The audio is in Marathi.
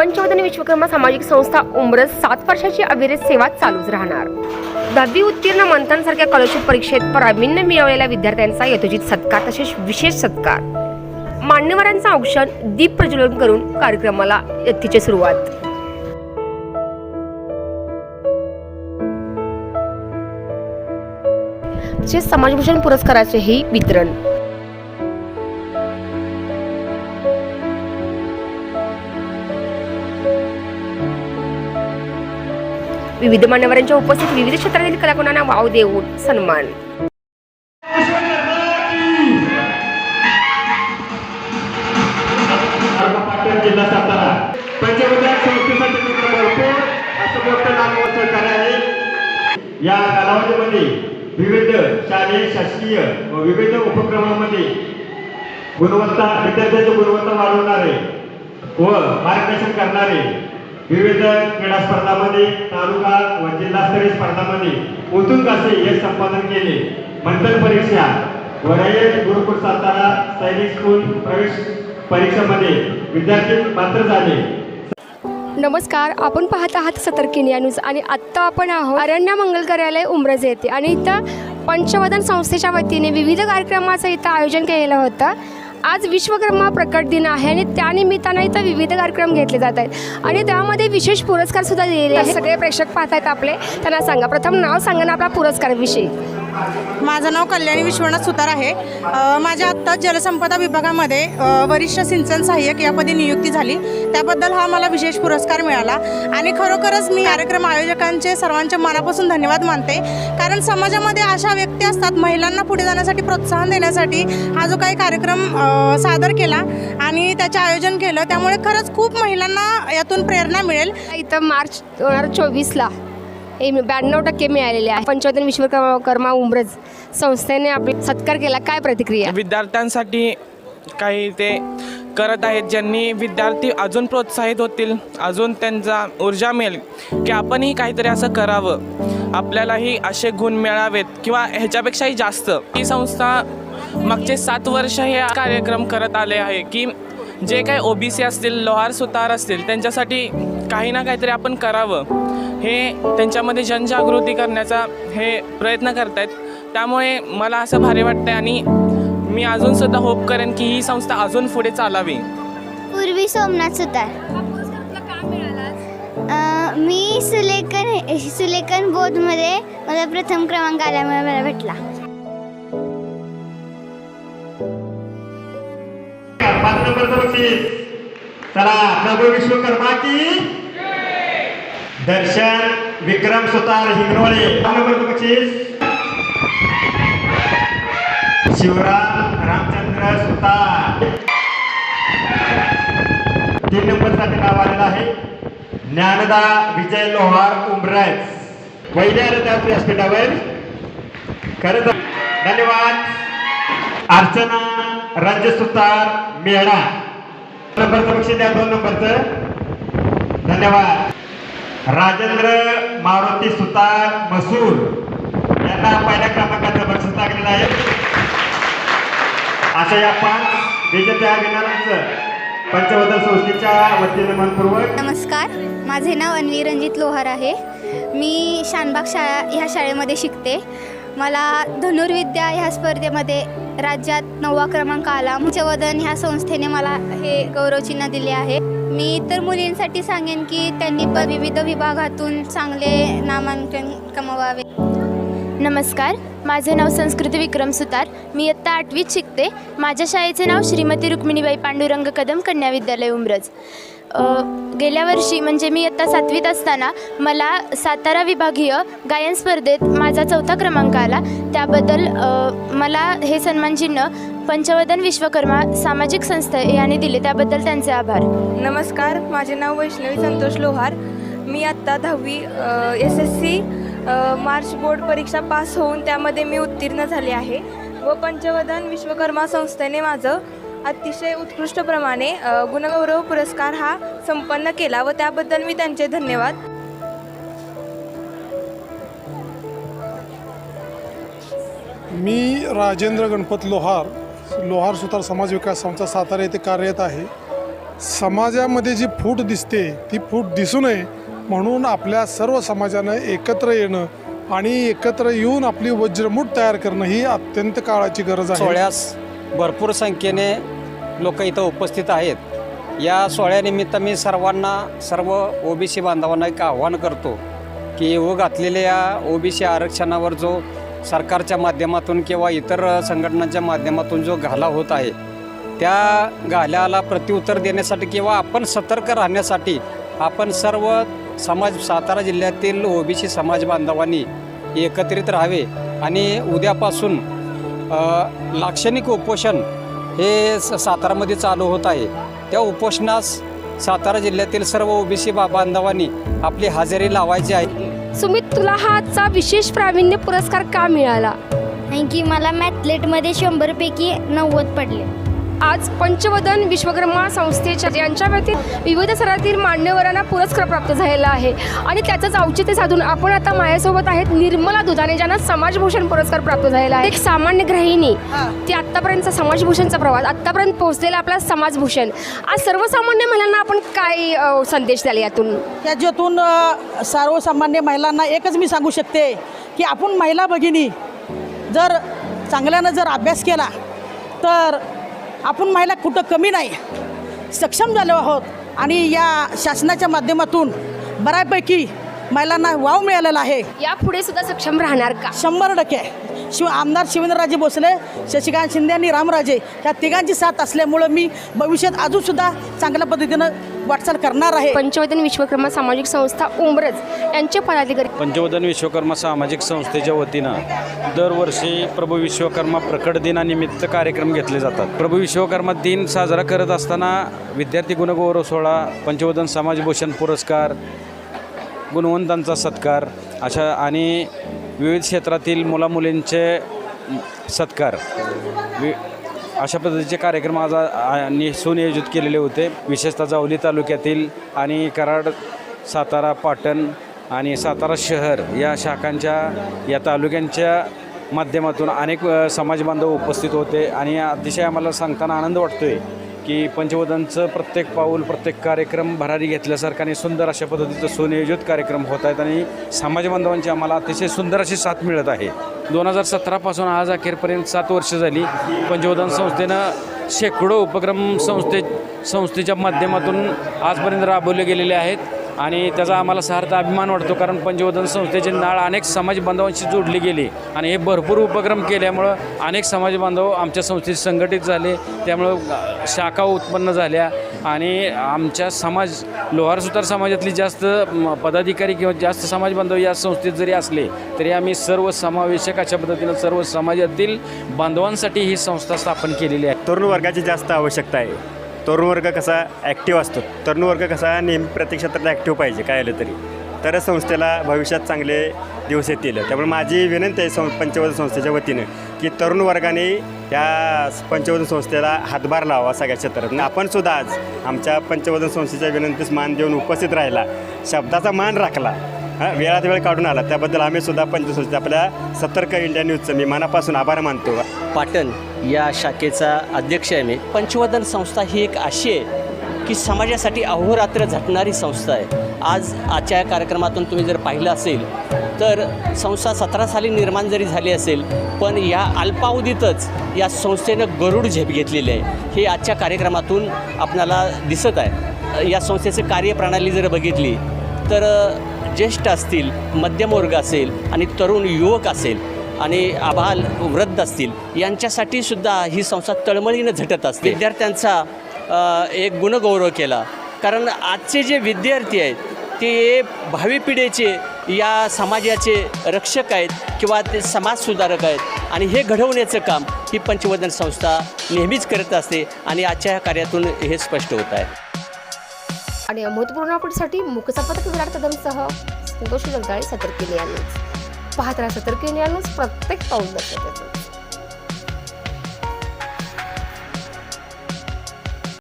पंचवदनी विश्वकर्मा सामाजिक संस्था उमरस सात वर्षाची अविरत सेवा चालूच राहणार. दहावी उत्तीर्ण मंथांसारख्या स्कॉलरशिप परीक्षेत प्रावीण्य मिळवलेल्या विद्यार्थ्यांचा यथोचित सत्कार तसेच विशेष सत्कार. मान्यवरांचा औक्षण दीप प्रज्वलन करून कार्यक्रमाला यथीची सुरुवात. तसेच समाजभूषण पुरस्काराचेही वितरण. विविध मान्यवरांच्या उपस्थित विविध क्षेत्रातील कलागुणांना वाव देऊन सन्मान. जिल्हा सातारा पंचवद्या संस्थेसाठी मित्र भरपूर असं मोठं नामवंत सहकार्य आहे या कालावधीमध्ये विविध शालेय शासकीय व विविध उपक्रमामध्ये गुणवत्ता विद्यार्थ्यांची गुणवत्ता वाढवणारे व मार्गदर्शन करणारे विविध क्रीडा स्पर्धामध्ये तालुका व जिल्हास्तरीय स्पर्धामध्ये उत्तुंग असे हे संपादन केले. मंथन परीक्षा व रयत गुरुकुल सातारा सैनिक स्कूल प्रवेश परीक्षेमध्ये विद्यार्थी पात्र झाले. नमस्कार आपण पाहत आहात सतर्किनिया न्यूज आणि आत्ता आपण आहोत अरण्य मंगल कार्यालय उमरज येते आणि इथं पंचवदन संस्थेच्या वतीने विविध कार्यक्रमाचं इथं आयोजन केलेलं होतं. आज विश्वकर्मा प्रकट दिन आहे आणि त्यानिमित्तानं इथं विविध कार्यक्रम घेतले जात आहेत. आणि त्यामध्ये विशेष पुरस्कार सुद्धा दिलेले आहेत. सगळे प्रेक्षक पाहत आहेत आपले त्यांना सांगा. प्रथम नाव सांगा ना आपला पुरस्कार विषयी माझं नाव कल्याणी विश्वनाथ सुतार आहे. माझ्या आत्ताच जलसंपदा विभागामध्ये वरिष्ठ सिंचन सहाय्यक यापदी नियुक्ती झाली. त्याबद्दल हा मला विशेष पुरस्कार मिळाला. आणि खरोखरच मी कार्यक्रम आयोजकांचे सर्वांच्या मनापासून धन्यवाद मानते. कारण समाजामध्ये अशा व्यक्ती असतात महिलांना पुढे जाण्यासाठी प्रोत्साहन देण्यासाठी हा जो काही कार्यक्रम सादर केला आणि त्याचे आयोजन केलं त्यामुळे खरंच खूप महिलांना यातून प्रेरणा मिळेल. इथं मार्च दोन हजार चोवीसला हे ब्याण्णव टक्के मिळालेले आहे. पंचवदन विश्वकर्मा उमरज संस्थेने आपला सत्कार केला. काय प्रतिक्रिया? विद्यार्थ्यांसाठी काही ते करत आहेत ज्यांनी विद्यार्थी अजून प्रोत्साहित होतील अजून त्यांचा ऊर्जा मिळेल की आपणही काहीतरी असं करावं. आपल्यालाही असे गुण मिळावेत किंवा ह्याच्यापेक्षाही जास्त. ही संस्था मागचे सात वर्ष हे कार्यक्रम करत आले आहे की जे काही ओ बी सी असतील लोहार सुतार असतील त्यांच्यासाठी काही ना काहीतरी आपण करावं. हे त्यांच्यामध्ये जनजागृती करण्याचा हे प्रयत्न करतायत. त्यामुळे मला असं भारी वाटतं आणि मी अजून सुद्धा होप करेन की ही संस्था अजून पुढे चालावी. पूर्वी सोमनाथ सुतार अ, मी सुलेखन सुलेखन बोर्डमध्ये मला प्रथम क्रमांक आल्यामुळे मला भेटला. पाच नंबरचं बक्षीस चला प्रभू विश्वकर्मा की दर्शन विक्रम सुतार हिंगणोळे. नंबर बक्षीस शिवराम रामचंद्र सुतार. तीन नंबरसाठी नाव आलेलं आहे. ज्ञानदा विजय लोहार उमरज वैद्य व्यासपीठावर खरं धन्यवाद. अर्चना राज्य सुतार मेळा. नंबरचं पक्ष द्या दोन नंबरचं. धन्यवाद. राजेंद्र मारुती सुतार मसूर यांना पहिल्या क्रमांकाचं बक्षीस लागलेलं आहे. अशा या पाच विजेत्या विनारांचं पंचवदन संस्थेच्या वतीने मनपूर्वक. नमस्कार. माझे नाव अन्वी रंजित लोहार आहे. मी शानबाग शाळा ह्या शाळेमध्ये शिकते. मला धनुर्विद्या ह्या स्पर्धेमध्ये राज्यात नववा क्रमांक आला. पंचवदन ह्या संस्थेने मला हे गौरवचिन्ह दिले आहे. मी इतर मुलींसाठी सांगेन की त्यांनी पण विविध विभागातून चांगले नामांकन कमवावे नमस्कार. माझे नाव संस्कृती विक्रम सुतार. मी इयत्ता आठवीत शिकते. माझ्या शाळेचे नाव श्रीमती रुक्मिणीबाई पांडुरंग कदम कन्या विद्यालय उमरज. गेल्या वर्षी म्हणजे मी इयत्ता सातवीत असताना मला सातारा विभागीय गायन स्पर्धेत माझा चौथा क्रमांक आला. त्याबद्दल मला हे सन्मानचिन्ह पंचवदन विश्वकर्मा सामाजिक संस्था याने दिले. त्याबद्दल त्यांचे आभार. नमस्कार माझे नाव वैष्णवी संतोष लोहार. मी आत्ता दहावी S S C March board परीक्षा पास होऊन त्यामध्ये मी उत्तीर्ण झाले आहे. व पंचवदन विश्वकर्मा संस्थेने माझं अतिशय उत्कृष्टप्रमाणे गुणगौरव पुरस्कार हा संपन्न केला व त्याबद्दल मी त्यांचे धन्यवाद. मी राजेंद्र गणपत लोहार लोहार सुतार समाज विकास संस्था सातारा येथे कार्यरत आहे. समाजामध्ये जी फूट दिसते ती फूट दिसू नये म्हणून आपल्या सर्व समाजानं एकत्र येणं आणि एकत्र येऊन आपली वज्रमूठ तयार करणं ही अत्यंत काळाची गरज आहे. भरपूर संख्येने लोक इथं उपस्थित आहेत. या सोहळ्यानिमित्त मी सर्वांना सर्व ओबीसी बांधवांना एक आव्हान करतो की व घातलेल्या या ओबीसी आरक्षणावर जो सरकारच्या माध्यमातून किंवा इतर संघटनांच्या माध्यमातून जो घाला होत आहे त्या घाल्याला प्रत्युत्तर देण्यासाठी किंवा आपण सतर्क राहण्यासाठी आपण सर्व समाज सातारा जिल्ह्यातील ओबीसी समाज बांधवांनी एकत्रित राहावे आणि उद्यापासून लाक्षणिक उपोषण हे स सातारामध्ये चालू होत आहे. त्या उपोषणास सातारा जिल्ह्यातील सर्व ओबीसी बा बांधवांनी आपली हजेरी लावायची आहे. सुमित तुला हा आजचा विशेष प्रावीण्य पुरस्कार का मिळाला? कारण की मला मॅथलेटमध्ये शंभरपैकी नव्वद पडले. आज पंचवदन विश्वकर्मा संस्थेच्या यांच्या व्यतीत विविध स्तरातील मान्यवरांना पुरस्कार प्राप्त झालेला आहे. आणि त्याचंच औचित्य साधून आपण आता माझ्यासोबत आहेत निर्मला दुधाने ज्यांना समाजभूषण पुरस्कार प्राप्त झालेला आहे. एक सामान्य गृहिणी ती आत्तापर्यंतचा समाजभूषणचा प्रवास आत्तापर्यंत पोहोचलेला आपला समाजभूषण. आज सर्वसामान्य महिलांना आपण काय संदेश द्याल यातून? त्याच्यातून सर्वसामान्य महिलांना एकच मी सांगू शकते की आपण महिला भगिनी जर चांगल्यानं जर अभ्यास केला तर आपण महिला कुठं कमी नाही. सक्षम झालो आहोत. आणि या शासनाच्या माध्यमातून बऱ्यापैकी महिलांना वाव मिळालेला आहे. यापुढे सुद्धा सक्षम राहणार का? शंभर टक्के. शिव आमदार शिवेंद्रराजे भोसले शशिकांत शिंदे आणि रामराजे या तिघांची साथ असल्यामुळं मी भविष्यात अजूनसुद्धा चांगल्या पद्धतीनं वाटचाल करणार आहे. पंचवदन विश्वकर्मा सामाजिक संस्था उमरज यांचे पदाधिकारी पंचवदन विश्वकर्मा सामाजिक संस्थेच्या वतीनं दरवर्षी प्रभू विश्वकर्मा प्रकट दिनानिमित्त कार्यक्रम घेतले जातात. प्रभू विश्वकर्मा दिन साजरा करत असताना विद्यार्थी गुणगौरव सोहळा पंचवदन समाजभूषण पुरस्कार गुणवंतांचा सत्कार अशा आणि विविध क्षेत्रातील मुलामुलींचे सत्कार. वि अशा पद्धतीचे कार्यक्रम आज नि सुनियोजित केलेले होते. विशेषतः जावली तालुक्यातील आणि कराड सातारा पाटण आणि सातारा शहर या शाखांच्या या तालुक्यांच्या माध्यमातून अनेक समाजबांधव उपस्थित होते आणि अतिशय आम्हाला सांगताना आनंद वाटतो आहे की पंचवदनचं प्रत्येक पाऊल प्रत्येक कार्यक्रम भरारी घेतल्यासारखं आणि सुंदर अशा पद्धतीचं सुनियोजित कार्यक्रम होत आहेत आणि समाजबांधवांची आम्हाला अतिशय सुंदर अशी साथ मिळत आहे. दोन हजार सतरापासून आज अखेरपर्यंत सात वर्ष झाली. पंचवदन संस्थेनं शेकडो उपक्रम संस्थे संस्थेच्या माध्यमातून आजपर्यंत राबवले गेलेले आहेत. आणि त्याचा आम्हाला सार्थ अभिमान वाटतो कारण पंचवदन संस्थेची नाळ अनेक समाज बांधवांशी जोडली गेली. आणि हे भरपूर उपक्रम केल्यामुळं अनेक समाज बांधव आमच्या संस्थेत संघटित झाले. त्यामुळं शाखा उत्पन्न झाल्या. आणि आमच्या समाज लोहार सुतार समाजातली जास्त पदाधिकारी किंवा जास्त समाज बांधव या संस्थेत जरी असले तरी आम्ही सर्व समावेशक अशा पद्धतीनं सर्व समाजातील बांधवांसाठी ही संस्था स्थापन केलेली आहे. तरुण वर्गाची जास्त आवश्यकता आहे. तरुण वर्ग कसा ॲक्टिव्ह असतो? तरुण वर्ग कसा नेहमी प्रत्येक क्षेत्रात ॲक्टिव्ह पाहिजे काय आलं तरी? तरच संस्थेला भविष्यात चांगले दिवस येतील. त्यामुळे माझी विनंती आहे सं पंचवदन संस्थेच्या वतीनं की तरुण वर्गाने या पंचवदन संस्थेला हातभार लावा सगळ्या क्षेत्रात. आपण सुद्धा आज आमच्या पंचवदन संस्थेच्या विनंतीस मान देऊन उपस्थित राहिला शब्दाचा मान राखला हां वेळात वेळ काढून आला त्याबद्दल आम्ही सुद्धा पंचसंस्थे आपल्या सतर्क इंडिया न्यूजचं मी मनापासून आभार मानतो. पाटण या शाखेचा अध्यक्ष आहे मी. पंचवदन संस्था ही एक अशी आहे की समाजासाठी अहोरात्र झटणारी संस्था आहे. आज आजच्या या कार्यक्रमातून तुम्ही जर पाहिलं असेल तर संस्था सतरा साली निर्माण जरी झाली असेल पण या अल्पावधीतच या संस्थेनं गरुड झेप घेतलेली आहे. हे आजच्या कार्यक्रमातून आपणाला दिसत आहे. या संस्थेची कार्यप्रणाली जर बघितली तर ज्येष्ठ असतील मध्यमवर्ग असेल आणि तरुण युवक असेल आणि आबाल वृद्ध असतील यांच्यासाठी सुद्धा ही संस्था तळमळीनं झटत असते. विद्यार्थ्यांचा एक गुणगौरव केला. कारण आजचे जे विद्यार्थी आहेत ते भावी पिढीचे या समाजाचे रक्षक आहेत किंवा ते समाजसुधारक आहेत. आणि हे घडवण्याचं काम ही पंचवदन संस्था नेहमीच करत असते आणि आजच्या ह्या कार्यातून हे स्पष्ट होत आहे. आणि अमृतपूर्ण अपडेटसाठी मुकसापतक विराट कदमसह संतोष जगदाळे सतर्क न्यूज पाहत राहा सतर्क न्यूज प्रत्येक पाऊल दर्शक